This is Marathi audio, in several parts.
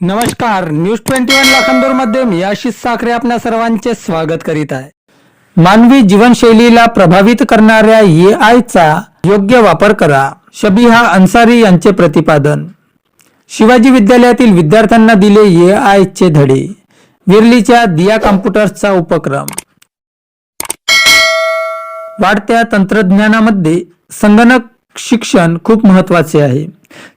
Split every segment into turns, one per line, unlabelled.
नमस्कार न्यूज ट्वेंटी वन लाखांदूरमध्ये मी आशिष साखरे आपल्या सर्वांचे स्वागत करीत आहे. मानवी जीवनशैलीला प्रभावित करणाऱ्या ए आयचा योग्य वापर करा शबिहा अन्सारी यांचे प्रतिपादन. शिवाजी विद्यालयातील विद्यार्थ्यांना दिले ए आयचे धडे विरलीच्या दिया कॉम्प्युटर्सचा उपक्रम. वाढत्या तंत्रज्ञानामध्ये संगणक शिक्षण खूप महत्त्वाचे आहे.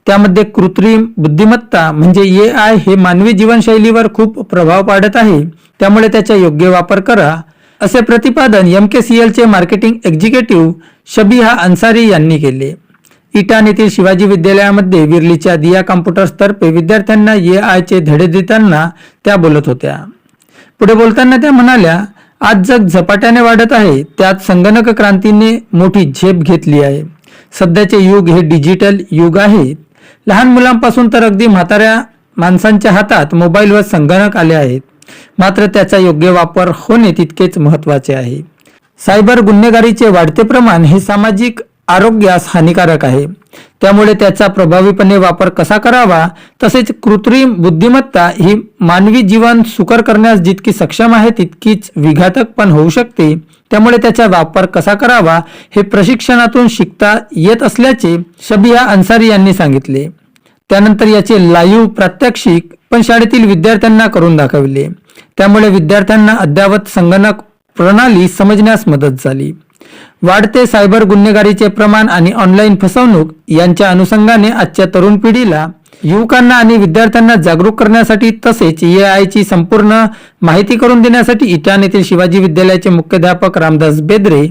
त्यामध्ये कृत्रिम बुद्धिमत्ता म्हणजे ए आय हे मानवी जीवनशैलीवर खूप प्रभाव पाडत आहे. त्यामुळे त्याचा योग्य वापर करा. असे प्रतिपादन एम के सी एलचे मार्केटिंग एक्झिक्युटिव्ह शबीहा अन्सारी यांनी केले. इटान येथील शिवाजी विद्यालयामध्ये विरलीच्या दिया कॉम्प्युटर्सतर्फे विद्यार्थ्यांना ए आयचे धडे देताना त्या बोलत होत्या. पुढे बोलताना त्या म्हणाल्या आज जग झपाट्याने वाढत आहे. त्यात संगणक क्रांतीने मोठी झेप घेतली आहे. सध्याचे युग हे डिजिटल युग आहे. लहान मुलांपासून तर अगदी म्हाताऱ्या माणसांच्या हातात मोबाईल व संगणक आले आहेत. मात्र त्याचा योग्य वापर होणे तितकेच महत्त्वाचे आहे. सायबर गुन्हेगारीचे वाढते प्रमाण हे सामाजिक आरोग्यास हानिकारक आहे. त्यामुळे त्याचा प्रभावीपणे वापर कसा करावा? तसेच कृत्रिम बुद्धिमत्ता ही मानवी जीवन सुकर करण्यास जितकी सक्षम आहे तितकीच विघातक पण होऊ शकते. त्यामुळे त्याचा वापर कसा करावा हे प्रशिक्षणातून शिकता येत असल्याचे शबिया अन्सारी यांनी सांगितले. त्यानंतर याचे लाईव्ह प्रात्यक्षिक पण शाळेतील विद्यार्थ्यांना करून दाखविले. त्यामुळे विद्यार्थ्यांना अद्ययावत संगणक प्रणाली समजण्यास मदत झाली. वाढते सायबर गुन्हेगारीचे प्रमाण आणि ऑनलाईन फसवणूक यांच्या अनुषंगाने आजच्या तरुण पिढीला युवकांना आणि विद्यार्थ्यांना जागरूक करण्यासाठी तसेच ए आयची संपूर्ण माहिती करून देण्यासाठी इटान येथील शिवाजी विद्यालयाचे मुख्याध्यापक रामदास बेद्रे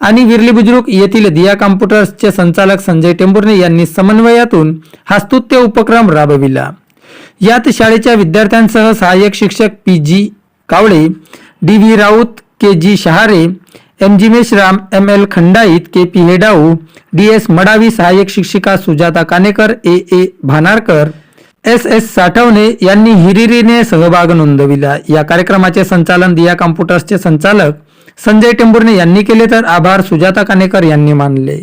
आणि विरली बुजुर्ग येथील दिया कॉम्प्युटर्सचे संचालक संजय टेंभुर्णे यांनी समन्वयातून हा स्तुत्य उपक्रम राबविला. यात शाळेच्या विद्यार्थ्यांसह सहाय्यक शिक्षक P G Kawale D V Raut K G Shahare M G Meshram M L Khandait K P Hedau D S Madavi सहाय्यक शिक्षिका Sujata Kanekar A A Bhanarkar S S Sathawane यांनी हिरिरीने सहभाग नोंदविला. या कार्यक्रमाचे संचालन दिया कॉम्प्युटर्सचे संचालक संजय टेंभुर्णे यांनी केले तर आभार सुजाता कानेकर यांनी मानले.